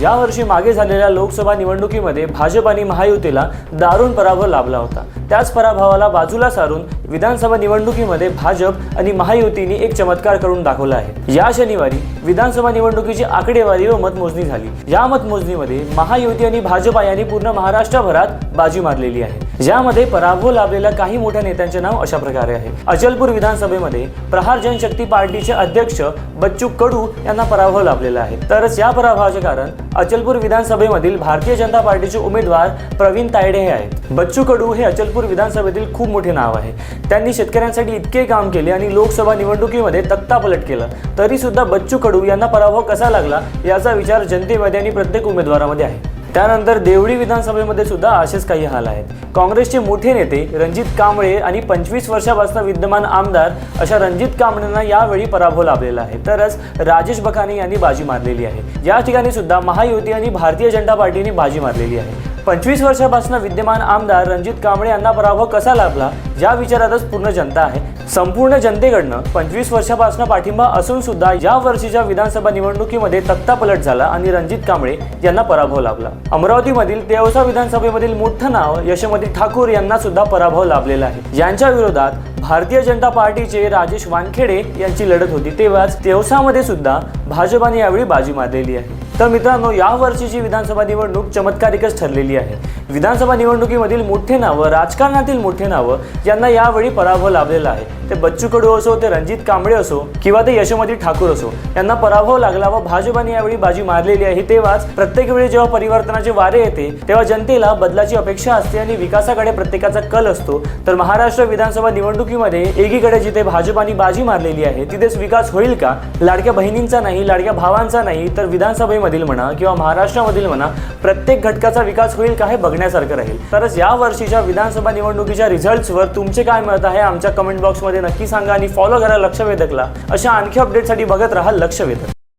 यावर्षी मागे झालेल्या लोकसभा निवडणुकीमध्ये भाजप आणि महायुतीला दारुण पराभव लाभला होता. त्याच पराभवाला बाजूला सारून विधानसभा निवडणुकीमध्ये भाजप आणि महायुतीने एक चमत्कार करून दाखवला आहे. या शनिवारी विधानसभा निवडणुकीची आकडेवारी व मतमोजणी झाली. या मतमोजणीमध्ये महायुती आणि भाजपा यांनी पूर्ण महाराष्ट्रभरात बाजी मारलेली आहे. ज्यामध्ये पराभव लाभलेल्या काही मोठ्या नेत्यांचे नाव अशा प्रकारे आहे. अचलपूर विधानसभेमध्ये प्रहार जनशक्ती पार्टीचे अध्यक्ष बच्चू कडू यांना पराभव लाभलेला आहे. तरच या पराभवाचे कारण अचलपूर विधानसभेमधील भारतीय जनता पार्टीचे उमेदवार प्रवीण तायडे हे आहेत बच्चू कडू हे अचलपूर विधानसभेतील खूप मोठे नाव आहे. त्यांनी शेतकऱ्यांसाठी इतके काम केले आणि लोकसभा निवडणुकीमध्ये तख्तापलट केलं. तरी सुद्धा बच्चू कडू यांना पराभव कसा लागला याचा विचार जनतेमध्ये आणि प्रत्येक उमेदवारामध्ये आहे. त्यानंतर देवळी विधानसभेमध्ये सुद्धा असेच काही हाल आहेत. काँग्रेसचे मोठे नेते रणजित कांबळे आणि पंचवीस वर्षापासून विद्यमान आमदार अशा रणजित कांबळेंना यावेळी पराभव लाभलेला आहे. तरच राजेश बखाने यांनी बाजी मारलेली आहे. या ठिकाणी सुद्धा महायुती आणि भारतीय जनता पार्टीने बाजी मारलेली आहे. पंचवीस वर्षापासून विद्यमान आमदार रणजित कांबळे यांना पराभव कसा लाभला या विचारातच पूर्ण जनता आहे. संपूर्ण जनतेकडनं पंचवीस वर्षापासून पाठिंबा असून सुद्धा या वर्षीच्या विधानसभा निवडणुकीमध्ये तख्तापलट झाला आणि रणजित कांबळे यांना पराभव लाभला. अमरावतीमधील तेवसा विधानसभेमधील मोठं नाव यशोमती ठाकूर यांना सुद्धा पराभव लाभलेला आहे. यांच्या विरोधात भारतीय जनता पार्टीचे राजेश वानखेडे यांची लढत होती. तेव्हाच तेवसामध्ये सुद्धा भाजपाने यावेळी बाजी मारलेली आहे. तर मित्रांनो या वर्षीची विधानसभा निवडणूक चमत्कारिकच ठरलेली आहे. विधानसभा निवडणुकीमधील मोठे नावं राजकारणातील मोठे नावं यांना यावेळी पराभव लाभलेला आहे. ते बच्चू कडू असो ते रणजित कांबळे असो किंवा ते यशोमती ठाकूर असो यांना पराभव लागला व भाजपाने यावेळी बाजी मारलेली आहे. तेव्हाच प्रत्येक वेळी जेव्हा परिवर्तनाचे वारे येते तेव्हा जनतेला बदलाची अपेक्षा असते आणि विकासाकडे प्रत्येकाचा कल असतो. तर महाराष्ट्र विधानसभा निवडणुकीमध्ये एकीकडे जिथे भाजपाने बाजी मारलेली आहे तिथेच विकास होईल का? लाडक्या बहिणींचा नाही लाडक्या भावांचा नाही तर विधानसभेमध्ये विधानसभेमधील म्हणा किंवा महाराष्ट्रामधील म्हणा प्रत्येक घटकाचा विकास होईल का हे बघण्यासारखं राहील. तरच या वर्षीच्या विधानसभा निवडणुकीच्या रिझल्ट्सवर तुमचे काय मत आहे आमच्या कमेंट बॉक्समध्ये नक्की सांगा आणि फॉलो करा लक्ष वेधकला अशा आणखी अपडेटसाठी बघत राहा लक्ष वेधक